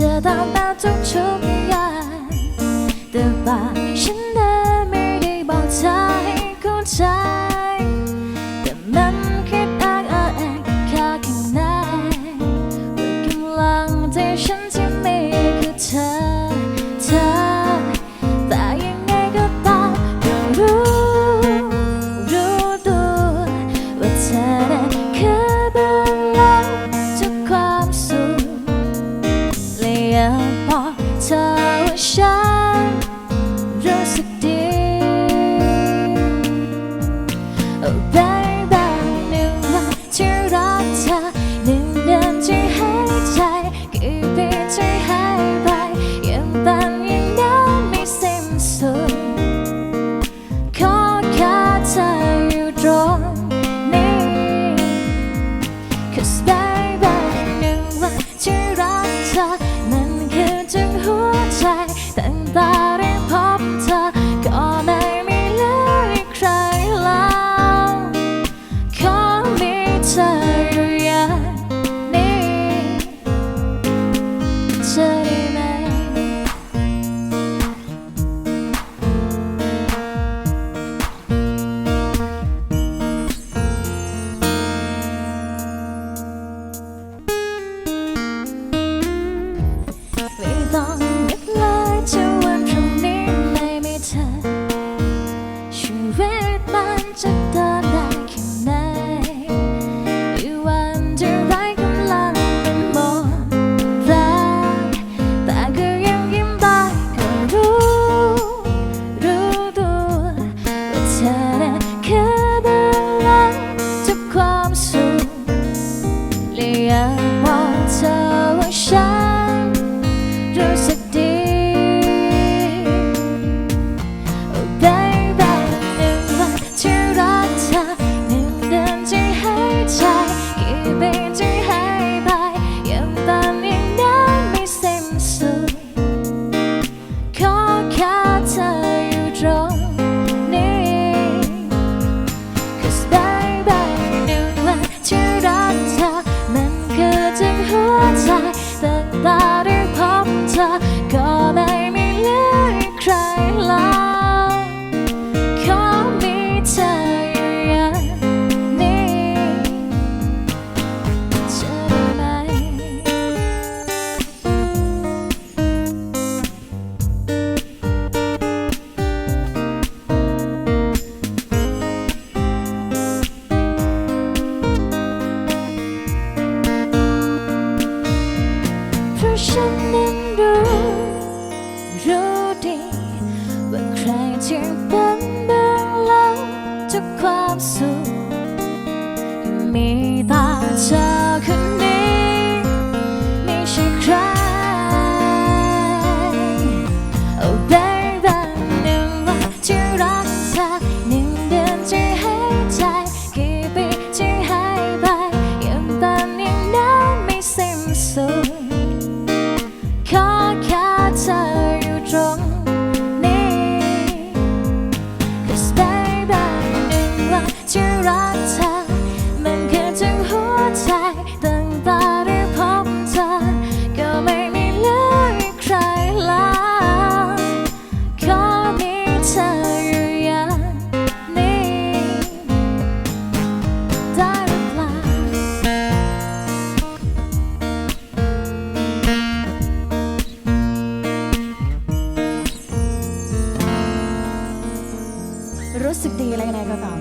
จะตามตามทุก Oh baby หนึ่งวันที่รักเธอหนึ่งเดือนที่ให้ใจกี่ปีที่ให้ไปยังเป็นอย่างนั้นไม่สิ้นสุดขอแค่เธออยู่ตรงนี้ Cause ต้องนึกเลยถ้าวันพรุ่งนี้ไม่มีเธอชีวิตมันจะเดินได้แค่ไหนในวันที่ไร้กำลังเป็นหมดแรงแต่ก็ยังยิ้มได้ก็รู้ รู้ตัวว่าเธอนั้นคือเบื้องหลังทุกความสุขและอยากบอกเธอ soul. 你打着。അല്ലെങ്കിൽ എങ്ങനെയൊക്കെ കാണും